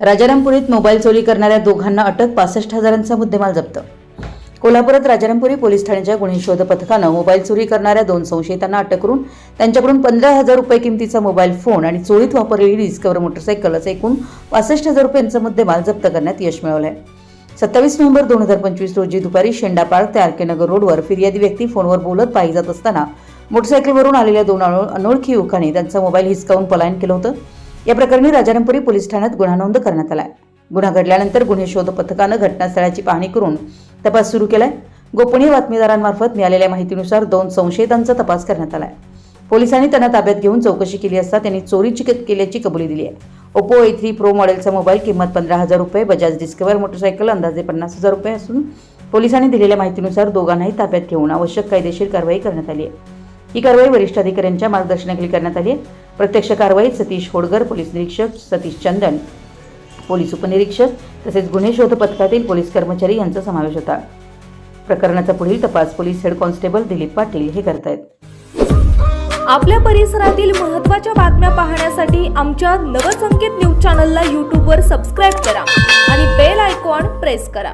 राजारामपुरीत mobile चोरी करणाऱ्या दोघांना अटक पासष्ट हजारांचा मुद्देमाल जप्त. कोल्हापुरात राजारामपुरी पोलीस ठाण्याच्या गुन्हे शोध पथकानं मोबाईल चोरी करणाऱ्या दोन संशयितांना अटक करून त्यांच्याकडून पंधरा हजार रुपये किमतीचा मोबाईल फोन आणि चोरीत वापरलेली डिस्कवर मोटरसायकल असं एकूण पासष्ट हजार रुपयांचा मुद्देमाल जप्त करण्यात यश मिळवलं आहे सत्तावीस नोव्हेंबर दोन हजार पंचवीस रोजी दुपारी शेंडा पार्क ते आर के नगर रोडवर फिर्यादी व्यक्ती फोनवर बोलत पायी जात असताना मोटरसायकलवरून आलेल्या दोन अनोळखी युवकांनी त्यांचा मोबाईल हिसकावून पलायन केलं होतं. या प्रकरणी राजारामपुरी पोलीस ठाण्यात गुन्हा नोंद करण्यात आलाय. गुन्हा घडल्यानंतर गुन्हे शोध पथकानं घटनास्थळाची पाहणी करून तपास सुरू केलाय. गोपनीय बातमीदारांमार्फत मिळालेल्या माहितीनुसार दोन संशयितांचा तपास करण्यात आलाय. पोलिसांनी त्यांना ताब्यात घेऊन चौकशी केली असता त्यांनी चोरीची केल्याची कबुली दिली आहे. ओप्पो ए थ्री प्रो मॉडेलचा मोबाईल किंमत पंधरा हजार रुपये बजाज डिस्कवर मोटरसायकल अंदाजे पन्नास हजार रुपये असून पोलिसांनी दिलेल्या माहितीनुसार दोघांनाही ताब्यात घेऊन आवश्यक कायदेशीर कारवाई करण्यात आली आहे. ही कारवाई वरिष्ठ अधिकाऱ्यांच्या मार्गदर्शनाखाली करण्यात आली आहे. प्रत्यक्ष कारवाईत सतीश होडगर पोलीस निरीक्षक सतीश चंदन पोलीस उपनिरीक्षक तसेच गुन्हे शोध पथकातील पोलीस कर्मचारी यांचा समावेश होता. प्रकरणाचा पुढील तपास police head constable Dilip Patil हे करतायत. आपल्या परिसरातील महत्त्वाच्या बातम्या पाहण्यासाठी आमच्या नवसंकेत न्यूज चॅनलला यूट्यूबवर सबस्क्राईब करा आणि बेल आयकॉन प्रेस करा.